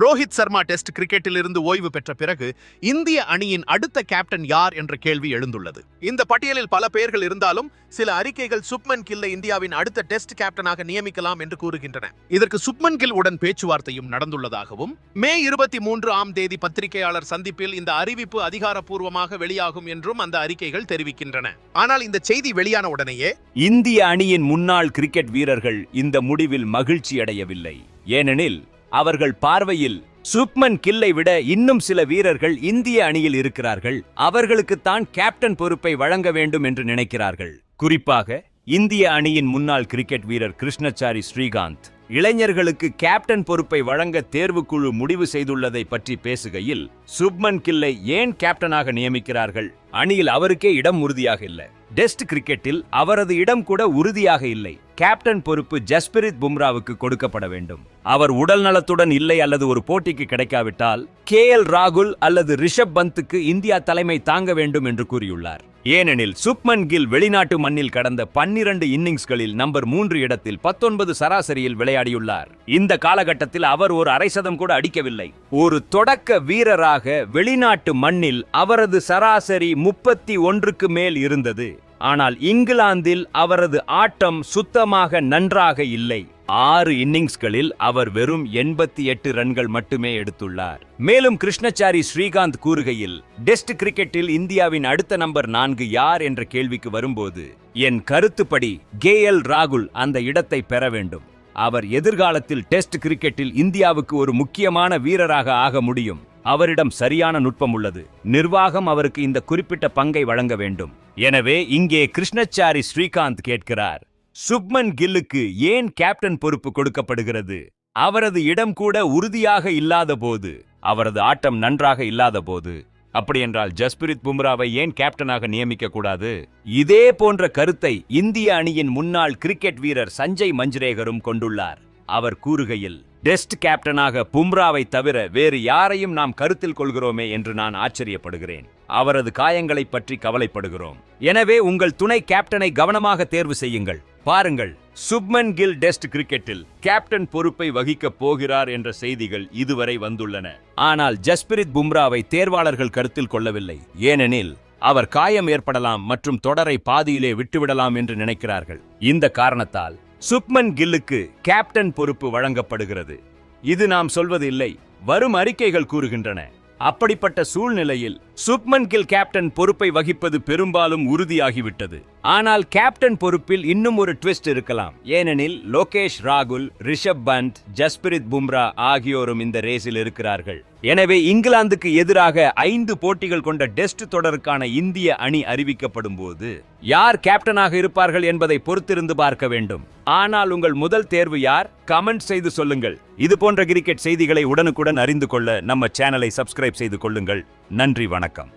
Rohit Sharma test கிரிக்கெட்டில் இருந்து ஓய்வு பெற்ற பிறகு இந்திய அணியின் அடுத்த கேப்டன் யார் என்ற கேள்வி எழுந்துள்ளது. இந்த பட்டியலில் பல பெயர்கள் இருந்தாலும் சில அறிக்கைகள் சுப்மன் கில்லை இந்தியாவின் அடுத்த டெஸ்ட் கேப்டனாக நியமிக்கலாம் என்று கூறுகின்றன. இதற்கு சுப்மன் கில் உடன் பேச்சுவார்த்தையும் நடந்துள்ளதாகவும் மே இருபத்தி மூன்று ஆம் தேதி பத்திரிகையாளர் சந்திப்பில் இந்த அறிவிப்பு அதிகாரப்பூர்வமாக வெளியாகும் என்றும் அந்த அறிக்கைகள் தெரிவிக்கின்றன. ஆனால் இந்த செய்தி வெளியான உடனேயே இந்திய அணியின் முன்னாள் கிரிக்கெட் வீரர்கள் இந்த முடிவில் மகிழ்ச்சி அடையவில்லை ஏனெனில் அவர்கள் பார்வையில் சுப்மன் கில்லை விட இன்னும் சில வீரர்கள் இந்திய அணியில் இருக்கிறார்கள். அவர்களுக்குத்தான் கேப்டன் பொறுப்பை வழங்க வேண்டும் என்று நினைக்கிறார்கள். குறிப்பாக இந்திய அணியின் முன்னாள் கிரிக்கெட் வீரர் கிருஷ்ணச்சாரி ஸ்ரீகாந்த் இளைஞர்களுக்கு கேப்டன் பொறுப்பை வழங்க தேர்வுக்குழு முடிவு செய்துள்ளதை பற்றி பேசுகையில் சுப்மன் கில்லை ஏன் கேப்டனாக நியமிக்கிறார்கள்? அணியில் அவருக்கே இடம் உறுதியாக இல்லை. டெஸ்ட் கிரிக்கெட்டில் அவரது இடம் கூட உறுதியாக இல்லை. கேப்டன் பொறுப்பு ஜஸ்பிரித் பும்ராவுக்கு கொடுக்கப்பட வேண்டும். அவர் உடல் நலத்துடன் இல்லை அல்லது ஒரு போட்டிக்கு கிடைக்காவிட்டால் கே எல் ராகுல் அல்லது ரிஷப் பந்துக்கு இந்தியா தலைமை தாங்க வேண்டும் என்று கூறியுள்ளார். ஏனெனில் சுப்மன் கில் வெளிநாட்டு மண்ணில் கடந்த பன்னிரண்டு இன்னிங்ஸ்களில் நம்பர் மூன்று இடத்தில் பத்தொன்பது சராசரியில் விளையாடியுள்ளார். இந்த காலகட்டத்தில் அவர் ஒரு அரை சதம் கூட அடிக்கவில்லை. ஒரு தொடக்க வீரராக வெளிநாட்டு மண்ணில் அவரது சராசரி முப்பத்தி ஒன்றுக்கு மேல் இருந்தது. ஆனால் இங்கிலாந்தில் அவரது ஆட்டம் சுத்தமாக நன்றாக இல்லை. ஆறு இன்னிங்ஸ்களில் அவர் வெறும் எண்பத்தி எட்டு ரன்கள் மட்டுமே எடுத்துள்ளார். மேலும் கிருஷ்ணச்சாரி ஸ்ரீகாந்த் கூறுகையில் டெஸ்ட் கிரிக்கெட்டில் இந்தியாவின் அடுத்த நம்பர் நான்கு யார் என்ற கேள்விக்கு வரும்போது என் கருத்துப்படி கே எல் ராகுல் அந்த இடத்தை பெற வேண்டும். அவர் எதிர்காலத்தில் டெஸ்ட் கிரிக்கெட்டில் இந்தியாவுக்கு ஒரு முக்கியமான வீரராக ஆக முடியும். அவரிடம் சரியான நுட்பம் உள்ளது. நிர்வாகம் அவருக்கு இந்த குறிப்பிட்ட பங்கை வழங்க வேண்டும். எனவே இங்கே கிருஷ்ணச்சாரி ஸ்ரீகாந்த் கேட்கிறார். சுப்மன் கில்லுக்கு ஏன் கேப்டன் பொறுப்பு கொடுக்கப்படுகிறது? அவரது இடம் கூட உறுதியாக இல்லாத போது அவரது ஆட்டம் நன்றாக இல்லாத போது அப்படியென்றால் ஜஸ்பிரித் பும்ராவை ஏன் கேப்டனாக நியமிக்க கூடாது? இதே போன்ற கருத்தை இந்திய அணியின் முன்னாள் கிரிக்கெட் வீரர் சஞ்சய் மஞ்சுரேகரும் கொண்டுள்ளார். அவர் கூறுகையில் டெஸ்ட் கேப்டனாக பும்ராவை தவிர வேறு யாரையும் நாம் கருத்தில் கொள்கிறோமே என்று நான் ஆச்சரியப்படுகிறேன். அவரது காயங்களை பற்றி கவலைப்படுகிறோம். எனவே உங்கள் துணை கேப்டனை கவனமாக தேர்வு செய்யுங்கள். பாருங்கள் சுப்மன் கில் டெஸ்ட் கிரிக்கெட்டில் கேப்டன் பொறுப்பை வகிக்கப் போகிறார் என்ற செய்திகள் இதுவரை வந்துள்ளன. ஆனால் ஜஸ்பிரித் பும்ராவை தேர்வாளர்கள் கருத்தில் கொள்ளவில்லை. ஏனெனில் அவர் காயம் ஏற்படலாம் மற்றும் தொடரை பாதியிலே விட்டுவிடலாம் என்று நினைக்கிறார்கள். இந்த காரணத்தால் சுப்மன் கில்லுக்கு கேப்டன் பொறுப்பு வழங்கப்படுகிறது. இது நாம் சொல்வது இல்லை வரும் அறிக்கைகள் கூறுகின்றன. அப்படிப்பட்ட சூழ்நிலையில் சுப்மன் கில் கேப்டன் பொறுப்பை வகிப்பது பெரும்பாலும் உறுதியாகிவிட்டது. ஆனால் கேப்டன் பொறுப்பில் இன்னும் ஒரு ட்விஸ்ட் இருக்கலாம். ஏனெனில் லோகேஷ் ராகுல் ரிஷப் பந்த் ஜஸ்பிரித் பும்ரா ஆகியோரும் இந்த ரேஸில் இருக்கிறார்கள். எனவே இங்கிலாந்துக்கு எதிராக ஐந்து போட்டிகள் கொண்ட டெஸ்ட் தொடருக்கான இந்திய அணி அறிவிக்கப்படும் போது யார் கேப்டனாக இருப்பார்கள் என்பதை பொறுத்திருந்து பார்க்க வேண்டும். ஆனால் உங்கள் முதல் தேர்வு யார்? கமெண்ட் செய்து சொல்லுங்கள். இது போன்ற கிரிக்கெட் செய்திகளை உடனுக்குடன் அறிந்து கொள்ள நம்ம சேனலை சப்ஸ்கிரைப் செய்து கொள்ளுங்கள். நன்றி வணக்கம்.